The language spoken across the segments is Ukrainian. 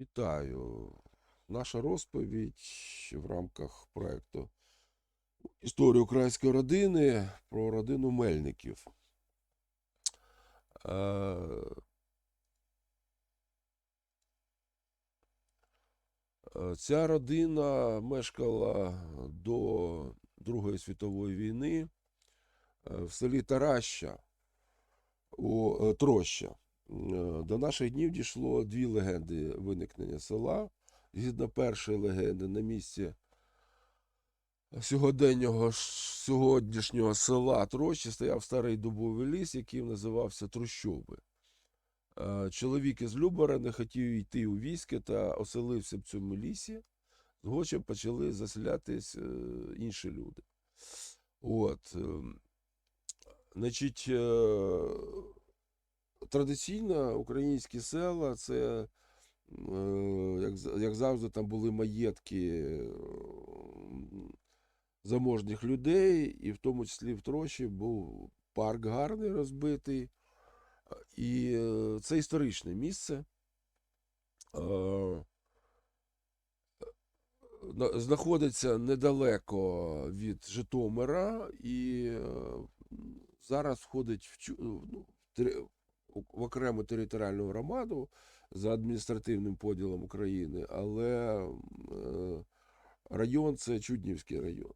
Вітаю. Наша розповідь в рамках проекту Історія української родини про родину Мельників. Е, Ця родина мешкала до Другої світової війни е, в селі Тараща у е, Троща. Е, До наших днів дійшло дві легенди виникнення села. Згідно першої легенди, на місці сьогоденнього сьогоднішнього села Трощі стояв старий дубовий ліс, який називався Трущоби. Е, Чоловік із Любара не хотів йти у військо та оселився в цьому лісі. Згодом почали заселятись е, інші люди. От. ем, Значить, традиційно українські села це, е, як, як завжди, там були маєтки е, заможних людей, і в тому числі в Трощі був парк гарний розбитий. І е, це історичне місце. Знаходиться недалеко від Житомира і зараз входить в, ну, в окрему територіальну громаду за адміністративним поділом України, але е, район це Чуднівський район.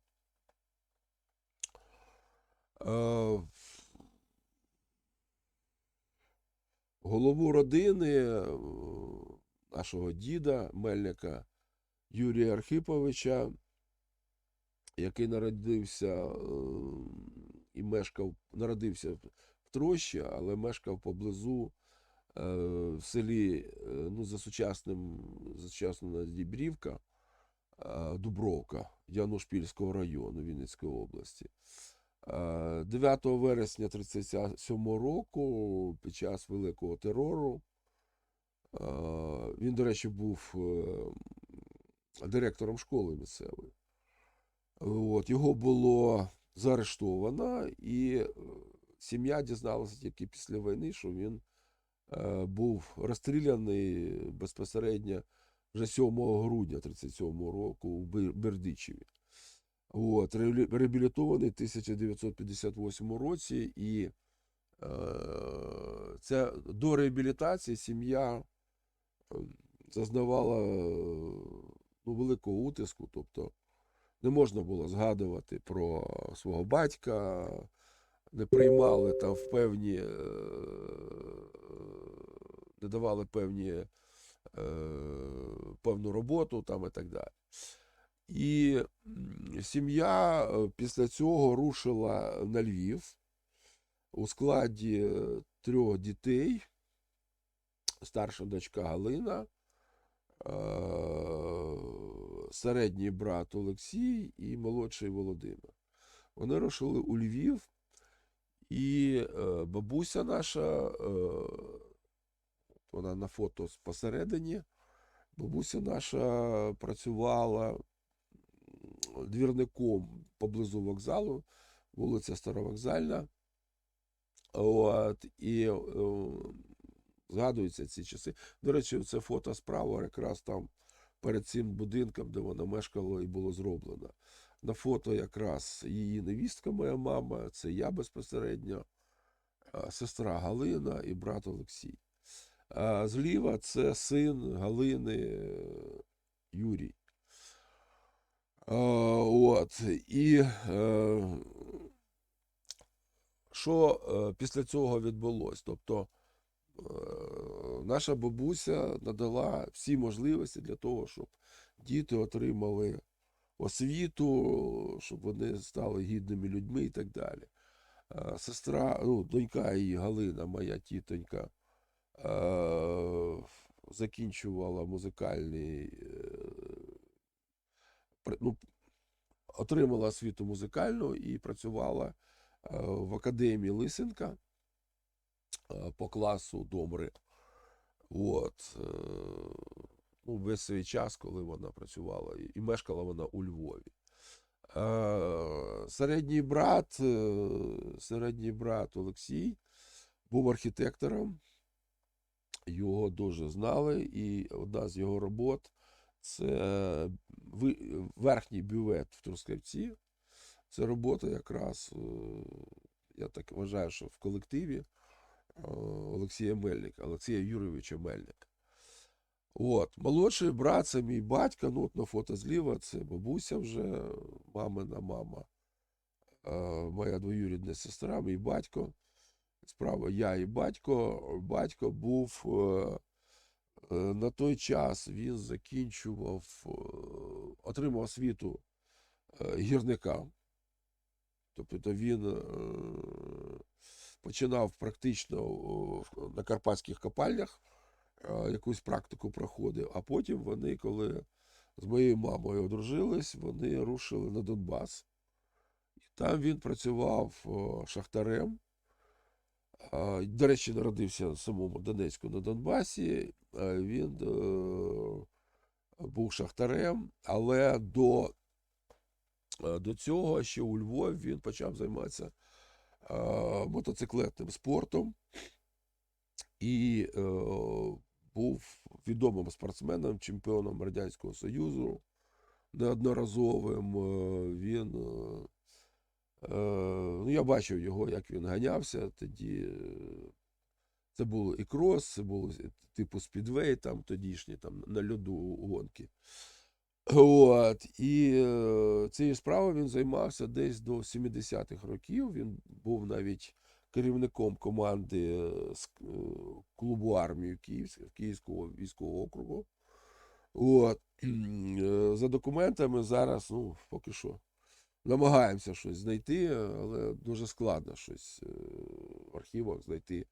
Е, Голову родини е, нашого діда Мельника Юрія Архиповича, який народився і мешкав, народився в Трощі, але мешкав поблизу е, в селі, е, ну, за сучасним, за сучасною Дібрівка, е, Дубровка Янушпільського району Вінницької області. Е, 9 вересня 1937 року, під час Великого терору, він, до речі, був директором школи місцевої. От, його було заарештовано, і сім'я дізналася тільки після війни, що він е, був розстріляний безпосередньо вже 7 грудня 1937 року в Бердичеві. От, реабілітований в 1958 році, і е, це до реабілітації сім'я е, зазнавала ну, великого утиску, тобто не можна було згадувати про свого батька, не приймали там в певні, е, не давали певні, е, певну роботу там і так далі. І сім'я е, після цього рушила на Львів у складі трьох дітей. Старша дочка Галина, середній брат Олексій і молодший Володимир. Вони рушили у Львів, і е, бабуся наша, е, вона на фото посередині, бабуся наша працювала двірником поблизу вокзалу, вулиця Старовокзальна. От, і е, згадуються ці часи. До речі, це фото справа якраз там перед цим будинком, де вона мешкала і було зроблено. На фото якраз її невістка, моя мама, це я безпосередньо, сестра Галина і брат Олексій. А зліва це син Галини е, Юрій. От. І е, що е, після цього відбулося? Тобто наша бабуся надала всі можливості для того, щоб діти отримали освіту, щоб вони стали гідними людьми і так далі. Сестра, ну, донька її Галина, моя тітонька, закінчувала музикальний, е, ну, отримала освіту музикальну і працювала е, в академії Лисенка е, по класу добре. От. Е, Ну, весь свій час, коли вона працювала, і- мешкала вона у Львові. Е, Середній брат, е, середній брат Олексій був архітектором його дуже знали, і одна з його робот це верхній бювет в Трускавці. Це робота якраз, е, я так вважаю, що в колективі е, Олексія Мельника, Олексія Юрійовича Мельника. От. Молодший брат це мій батько, ну от на фото зліва, це бабуся вже, мамина мама, моя двоюрідна сестра, мій батько. Справа я і батько. Батько був е, е, на той час, він закінчував, е, отримав освіту гірника. Тобто він починав практично на карпатських копальнях, якусь практику проходив, а потім вони, коли з моєю мамою одружились, вони рушили на Донбас. І там він працював шахтарем. До речі, народився в самому Донецьку на Донбасі. Він е, був шахтарем, але до, е, до цього ще у Львові він почав займатися е, мотоциклетним спортом і е, був відомим спортсменом, чемпіоном Радянського Союзу неодноразовим. Е, Він е, Е, ну, я бачив його, як він ганявся. Тоді це було і крос, це було типу спідвей, там тодішні, там на льоду гонки. От. І цією справою він займався десь до 70-х років. Він був навіть керівником команди е, з е, клубу армії Київського, військового округу. От. Е, За документами зараз, ну, поки що намагаємося щось знайти, але дуже складно щось в архівах знайти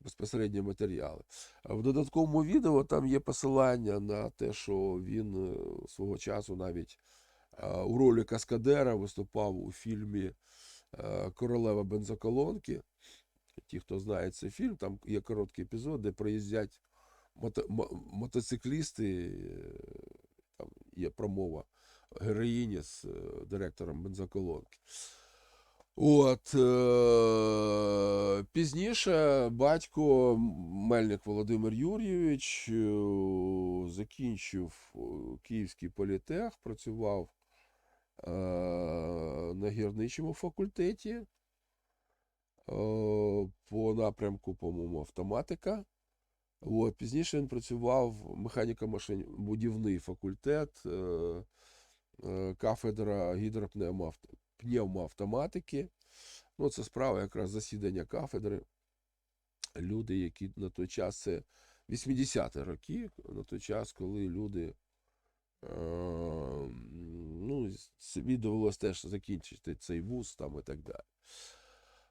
безпосередні матеріали. В додатковому відео там є посилання на те, що він свого часу навіть у ролі Каскадера виступав у фільмі Королева бензоколонки. Ті, хто знає цей фільм, там є короткий епізод, де приїздять мото- мо- мотоциклісти, е, там є промова героїні з е, директором бензоколонки. От, е, пізніше батько Мельник Володимир Юрійович е, закінчив е, Київський політех, працював е, на гірничому факультеті е, по напрямку, по-моєму, автоматика. От, пізніше він працював механіко-будівний факультет, е, е, кафедра гідропневмоавтоматики. Ну, це справа якраз засідання кафедри. Люди, які на той час, це 80-ті роки, на той час, коли люди, ну, собі теж закінчити цей вуз там і так далі.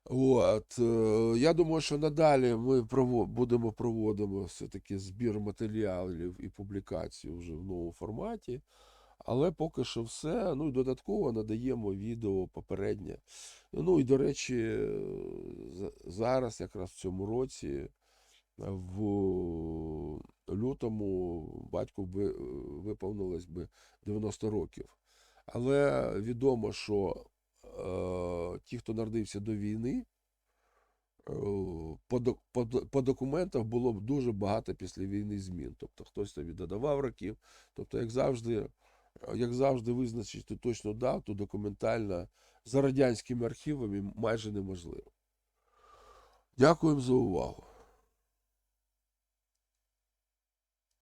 От, е, я думаю, що надалі ми будемо проводимо все-таки збір матеріалів і публікацію вже в новому форматі. Але поки що все. Ну і додатково надаємо відео попереднє. Ну і, до речі, е, зараз, якраз в цьому році, е, в лютому батьку е, виповнилось би 90 років. Але відомо, що е, ті, хто народився до війни, е, по, по, по документах було б дуже багато після війни змін. Тобто хтось тобі додавав років. Тобто, як завжди, е, як завжди, визначити точну дату документально за радянськими архівами майже неможливо. Дякуємо за увагу.